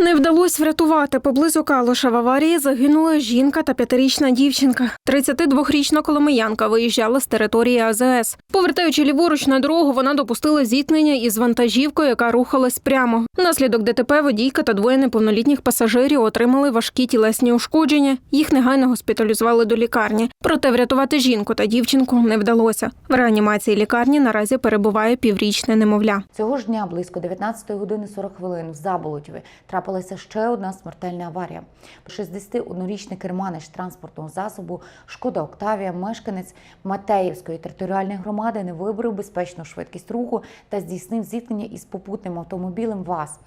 Не вдалося врятувати. Поблизу Калуша в аварії загинула жінка та п'ятирічна дівчинка. 32-річна коломиянка виїжджала з території АЗС. Повертаючи ліворуч на дорогу, вона допустила зіткнення із вантажівкою, яка рухалась прямо. Внаслідок ДТП водійка та двоє неповнолітніх пасажирів отримали важкі тілесні ушкодження. Їх негайно госпіталізували до лікарні. Проте врятувати жінку та дівчинку не вдалося. В реанімації лікарні наразі перебуває піврічне немовля. Цього ж дня близько 19 години 40 хвилин в Заболотєві трапилася ще одна смертельна аварія. 61-річний керманич транспортного засобу Шкода Октавія, мешканець Матеївської територіальної громади, не вибрав безпечну швидкість руху та здійснив зіткнення із попутним автомобілем ВАЗ.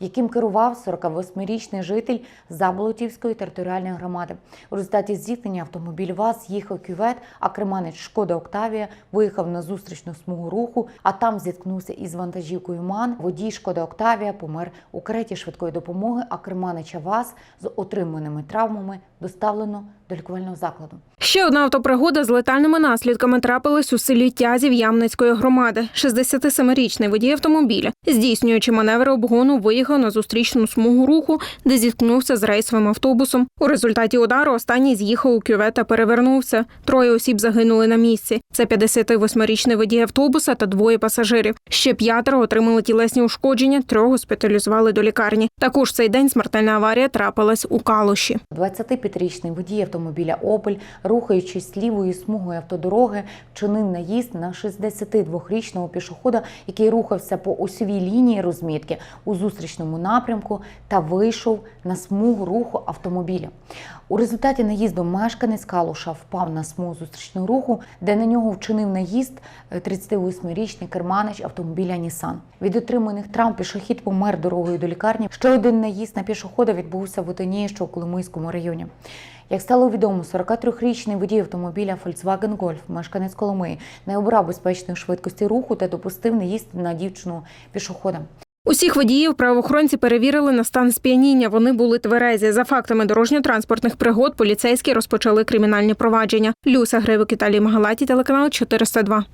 Яким керував 48-річний житель Заболотівської територіальної громади. У результаті зіткнення автомобіль ВАЗ їхав кювет, а керманець Шкода Октавія виїхав на зустрічну смугу руху, а там зіткнувся із вантажівкою МАН. Водій Шкода Октавія помер у кареті швидкої допомоги, а керманича ВАЗ з отриманими травмами доставлено до лікувального закладу. Ще одна автопригода з летальними наслідками трапилась у селі Тязів Ямницької громади. 67-річний водій автомобіля, здійснюючи маневри обгону, виїхав на зустрічну смугу руху, де зіткнувся з рейсовим автобусом. У результаті удару останній з'їхав у кювет та перевернувся. Троє осіб загинули на місці. Це 58-річний водій автобуса та двоє пасажирів. Ще п'ятеро отримали тілесні ушкодження, трьох госпіталізували до лікарні. Також цей день смертельна аварія трапилась у Калуші. 25-річний водій автомобіля Опель, рухаючись лівою смугою автодороги, вчинив наїзд на 62-річного пішохода, який рухався по осьовій лінії розмітки у зустрічному напрямку та вийшов на смугу руху автомобіля. У результаті наїзду мешканець Калуша впав на смугу зустрічного руху, де на нього вчинив наїзд е, 38-річний керманич автомобіля Нісан. Від отриманих травм пішохід помер дорогою до лікарні. Ще один наїзд на пішохода відбувся в Отині, що у Коломийському районі. Як стало відомо, 43-річний водій автомобіля Volkswagen Golf, мешканець Коломиї, не обрав безпечної швидкості руху та допустив наїзд на дівчину пішохода. Усіх водіїв правоохоронці перевірили на стан сп'яніння. Вони були тверезі. За фактами дорожньо-транспортних пригод поліцейські розпочали кримінальні провадження. Люса Гривик, Італій Магалаті, телеканал 402.